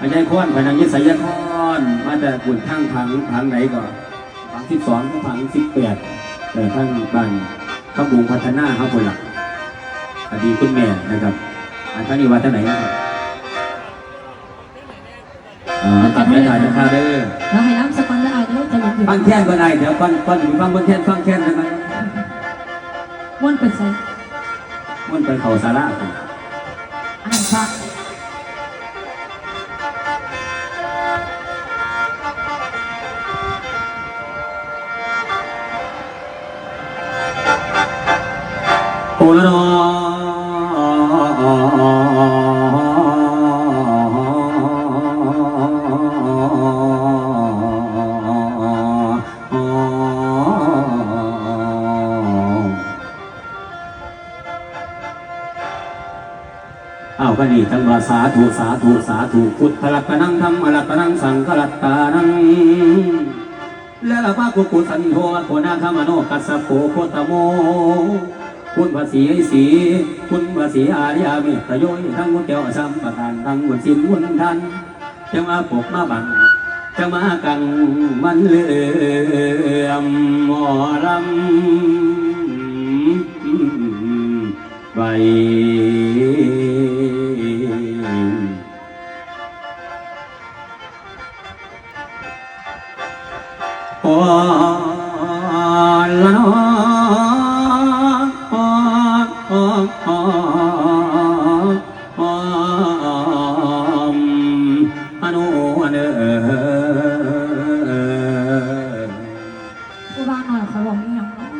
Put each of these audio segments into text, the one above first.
พญายคอนพนังยิสยคอนมาแต่กุนทางผังผังไหนก่อนผังสิบสองผังสิบแปดแต่ท่านบ้านขบุงพัฒนาครับคนละอดีคุณแม่นะครับอันท่านนี้ว่าท่านไหนนะครับอ๋อตัดไม่ถ่ายนะคะเด้อเราให้น้ำสปอนเซอร์เอาเด้อจะหยุดอยู่ฟังแค่นก็ได้เดี๋ยวฟังฟังอยู่ฟังบนแค่นฟังแค่นได้ไหมม้วนเปิดใส่มันไปเขาสาระครับอาหาร พระโอาวก็นี่จังหวะสาธุสาธุสาธุพุทธลักษนังธรรมลักษนังสังฆลัตตานังและละพระกุกุสันโทโคนาคามโนกัสสะโพโคตโม คุณภาษีสีคุณภาษีอาริยาเมตตโยยทั้งมุตเตียวสัมปทานทั้งมุตสินมุนทันจะมาปกมาบังจะมากังมันเลื่อมหมอลำไปโอ้ละนอโอ้โอุบ้านหน่อยเขาบอกนี่ยังเนาะ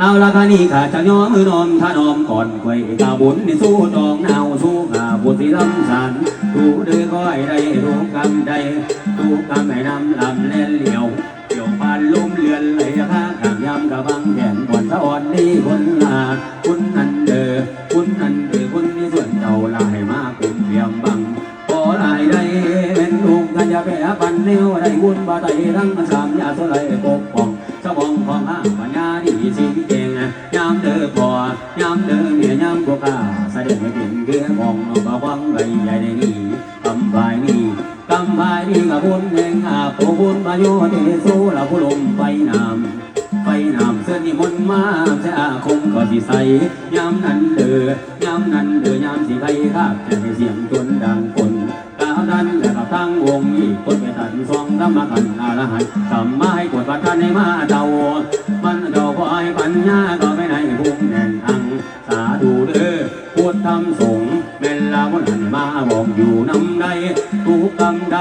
เอาละคานี่ขาจะย้อมือนอมท่านอมก่อนไว้กาบุญนี่สู้ดองนาวสู้ขาบุตรลำสานดูเดือก้อยได้รู้กำใดดูกำให้นำลำเล่นเหลียวเกี่ย วปานลุ่มเลือนไหลข้าขางยำกะบังแขนบอนสะอ่อนดีคนลาคุณนันเดอคุณนันเดอคุณมีส่วนเจ้าลายมากคุณเพียมบังพอลายได้เป็นลูกกันจะแพ้ปันเลี้ยวได้วุ่นบาไตทั้งสามยาสลายปกป้องสมองของห้าปัญญาดีสิเก่งยามเดอพอยามเดอเมียยามพวกข้าแสดงให้เป็นเกลือของน้องก็วังใบใหญ่ในนี้ำบายนี้กำบายนี้กับบุญแห่งอาโปบุญมาโยเทสูละผู้ลมไฟนำไฟนำเสื้อนี่มนต์มาเสียอาคงก็สิใสยามนั้นเด้อยามนั้นเด้อยามสิไทยคาบจะให้เสียงจนดังคนกาวดันและกับทั้งวงอีกคนไปตันสองธรรมกันอาละหันทำมาให้กดวัดท่านให้มาเดามันเดาก็ให้ปัญญาก็ไม่ไหนพุ่งแน่นอังสาธุเด้อพูดทำสงฆ์ เวลาวันหันมาบอกอยู่น้ำใดทุกำใด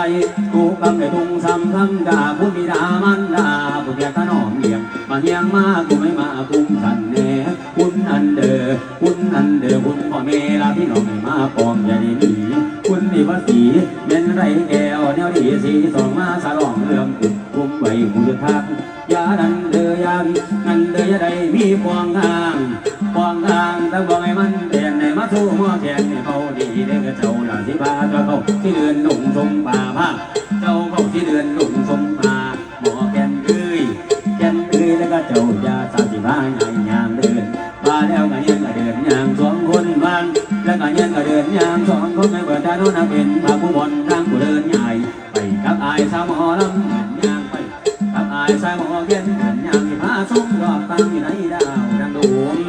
ทุกกำใดทุงซ้ำคำด่าผู้บิดามันดาผู้แก่ขนอมเลี้ยงมาเฮียงมากูไม่มาคุ้มฉันแน่คุณอันเดอคุณอันเดอคุณพ่อแม่ลาพี่น้องให้มาปองอย่าได้หนีคุณนี่ว่าสีเป็นไรแก้วแนวดีสีสองมาสลองเรื่องกุดคุ้มไว้ผู้ทัก ยาดันเดอยังนันเดออย่าได้มีพวงงางพวงงางต้องบอกให้มันเปลี่ยนให้มาสู้หัวแขนให้เขาดีเด้อเจ้าหลานที่พาเจ้าเขาที่เดือนหนุ่มทรงป่าผ้าเจ้าเขาที่เดือนหนุ่มทรงป่าหมอแกนเอ้ยแก่นเอ้ยแล้วก็เจ้ายาสาสิบ้างานยามเดินมาแล้วก็ยังก็เดินยามสองคนบ้านแล้วก็ยังก็เดินยามสองคนไม่เปิดตาโน้นเป็นพาผู้บอลทางผู้เดินใหญ่ไปกับอายสาวหมอลำเหมือนยางไป สาวเย็นยามที่พาสงรอบตั้งอยู่ในดาวดังดวง